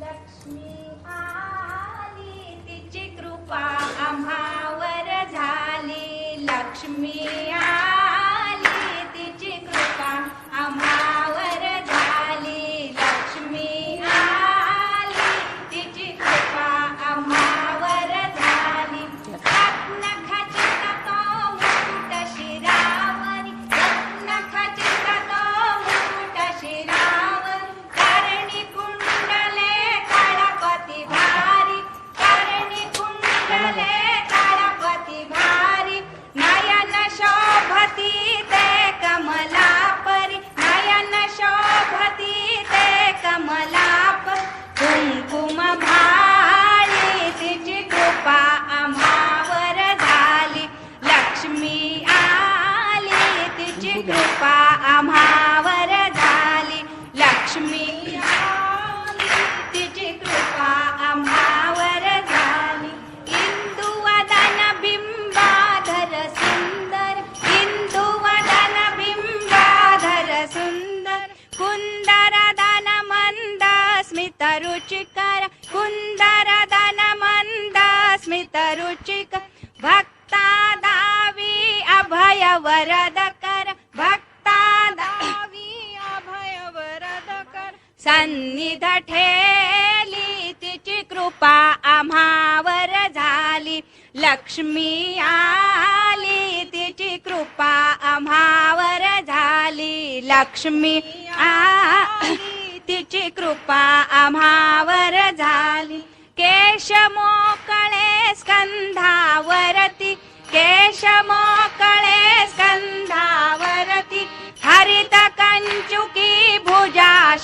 लक्ष्मी आली तिची कृपा आम्हावर झाली. लक्ष्मी कृपा अमरी लक्ष्मीजि कृपा अमरी इन्दुवदन बिम्बाधर सुन्दर। इन्दुवदन बिम्बाधर सुन्दर। कुन्दर दन मन्द स्मित रुचिकर। कुन्दर दन मन्द स्मित रुचिकर। भक्ता दावी अभय वर सन्निध ठेली तिची कृपा आम्हावर झाली. लक्ष्मी आली तिची कृपा आम्हावर झाली. लक्ष्मी आली तिची कृपा आम्हावर झाली. केश मोकळे स्कंधावरती केश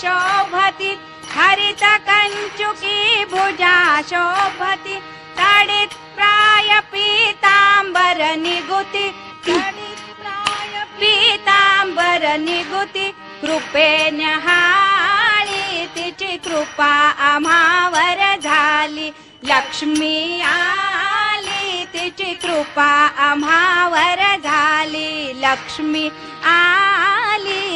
शोभती हरित कंचुकी भुजा शोभती तडित प्राय पीतांबर निगुती तडित प्राय पीतांबर निगुती कृपेने हाळी तिची कृपा आम्हावर झाली लक्ष्मी आली तिची कृपा आम्हावर झाली लक्ष्मी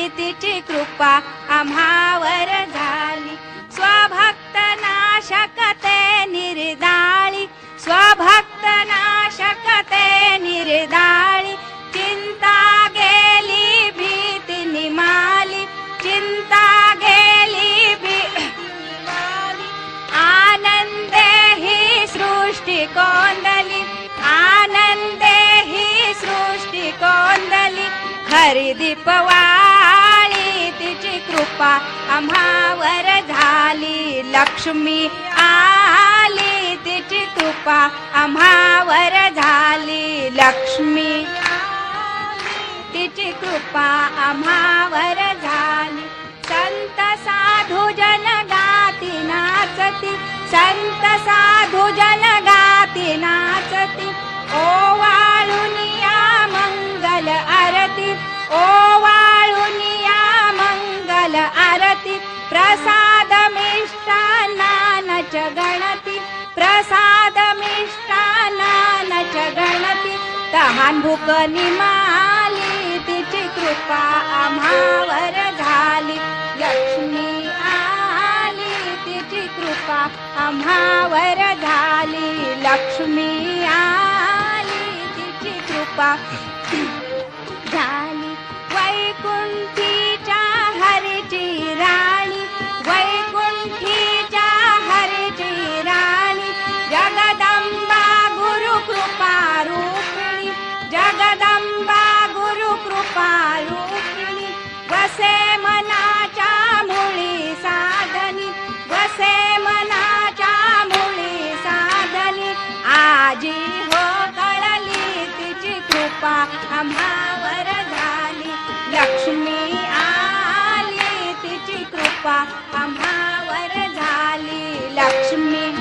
तिची कृपा आम्हावर झाली. स्वभक्त नाशकते निर्दाळी. स्वभक्त नाशकते निर्दाळी. चिंता गेली भीती निमाली. चिंता गेली भी आनंदे ही सृष्टी कोंदली आनंदे ही सृष्टी कोंदली खरी दीपवा कृपा आम्हावर झाली लक्ष्मी. आली तिची कृपा आम्हावर झाली लक्ष्मी. तिची कृपा आम्हावर झाली. संत साधू जन गाती नाचती संत साधू तहान भूक निमाली तिची कृपा आम्हावर झाली. लक्ष्मी आली तिची कृपा आम्हावर झाली. लक्ष्मी आली तिची कृपा आम्हावर झाली. लक्ष्मी आली तिची कृपा. आम्हावर झाली. लक्ष्मी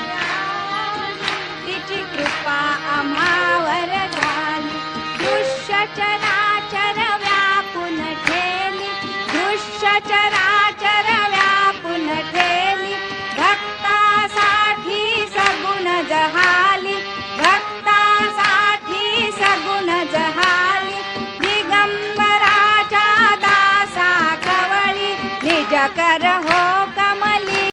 तिची कृपा. आम्हावर झाली. दृश्य चराचर व्यापून ठेली दृश्य got it